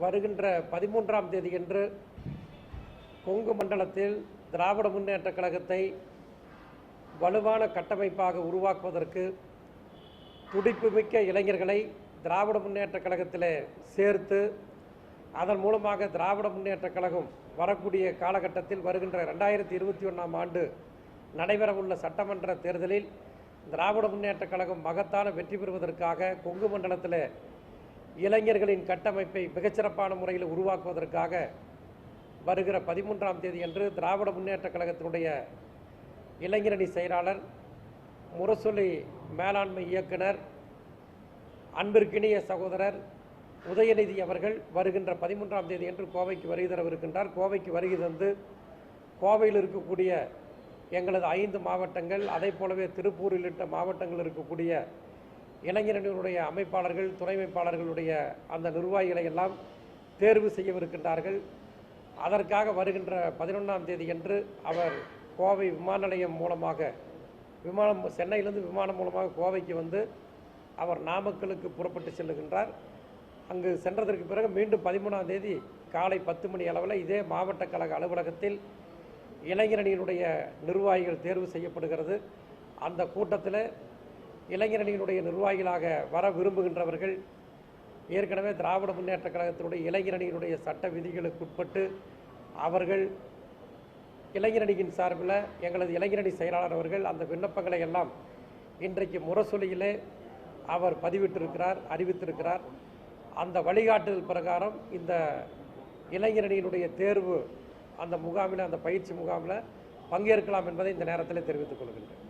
வருகின்ற பதிமூன்றாம் தேதியன்று கொங்கு மண்டலத்தில் திராவிட முன்னேற்றக் கழகத்தை வலுவான கட்டமைப்பாக உருவாக்குவதற்கு துடிப்புமிக்க இளைஞர்களை திராவிட முன்னேற்றக் கழகத்தில் சேர்த்து அதன் மூலமாக திராவிட முன்னேற்றக் கழகம் வரக்கூடிய காலகட்டத்தில் வருகின்ற ரெண்டாயிரத்தி இருபத்தி ஒன்றாம் ஆண்டு நடைபெறவுள்ள சட்டமன்ற தேர்தலில் திராவிட முன்னேற்றக் கழகம் மகத்தான வெற்றி பெறுவதற்காக கொங்கு மண்டலத்தில் இளைஞர்களின் கட்டமைப்பை மிகச்சிறப்பான முறையில் உருவாக்குவதற்காக வருகிற பதிமூன்றாம் தேதி அன்று திராவிட முன்னேற்றக் கழகத்தினுடைய இளைஞரணி செயலாளர் முரசொலி மேலாண்மை இயக்குனர் அன்பிற்கினிய சகோதரர் உதயநிதி அவர்கள் வருகின்ற பதிமூன்றாம் தேதி என்று கோவைக்கு வருகை தரவிருக்கின்றார். கோவைக்கு வருகை தந்து கோவையில் இருக்கக்கூடிய எங்களது ஐந்து மாவட்டங்கள் அதே போலவே திருப்பூரில் உள்ளிட்ட மாவட்டங்கள் இருக்கக்கூடிய இளைஞரணியினுடைய அமைப்பாளர்கள் துணை அமைப்பாளர்களுடைய அந்த நிர்வாகிகளை எல்லாம் தேர்வு செய்யவிருக்கின்றார்கள். அதற்காக வருகின்ற பதினொன்றாம் தேதி அன்று அவர் கோவை விமான நிலையம் மூலமாக விமானம் சென்னையிலிருந்து விமானம் மூலமாக கோவைக்கு வந்து அவர் நாமக்கலுக்கு புறப்பட்டு செல்லுகின்றார். அங்கு சென்றதற்கு பிறகு மீண்டும் பதிமூணாம் தேதி காலை பத்து மணி அளவில் இதே மாவட்ட கழக அலுவலகத்தில் இளைஞரணியினுடைய நிர்வாகிகள் தேர்வு செய்யப்படுகிறது. அந்த கூட்டத்தில் இளைஞரணியினுடைய நிர்வாகிகளாக வர விரும்புகின்றவர்கள் ஏற்கனவே திராவிட முன்னேற்றக் கழகத்தினுடைய இளைஞரணியினுடைய சட்ட விதிகளுக்கு உட்பட்டு அவர்கள் இளைஞரணியின் சார்பில் எங்களது இளைஞரணி செயலாளர் அவர்கள் அந்த விண்ணப்பங்களை எல்லாம் இன்றைக்கு முரசொலியிலே அவர் பதிவிட்டிருக்கிறார் அறிவித்திருக்கிறார். அந்த வழிகாட்டுதல் பிரகாரம் இந்த இளைஞரணியினுடைய தேர்வு அந்த முகாமில் அந்த பயிற்சி முகாமில் பங்கேற்கலாம் என்பதை இந்த நேரத்தில் தெரிவித்துக் கொள்கின்றேன்.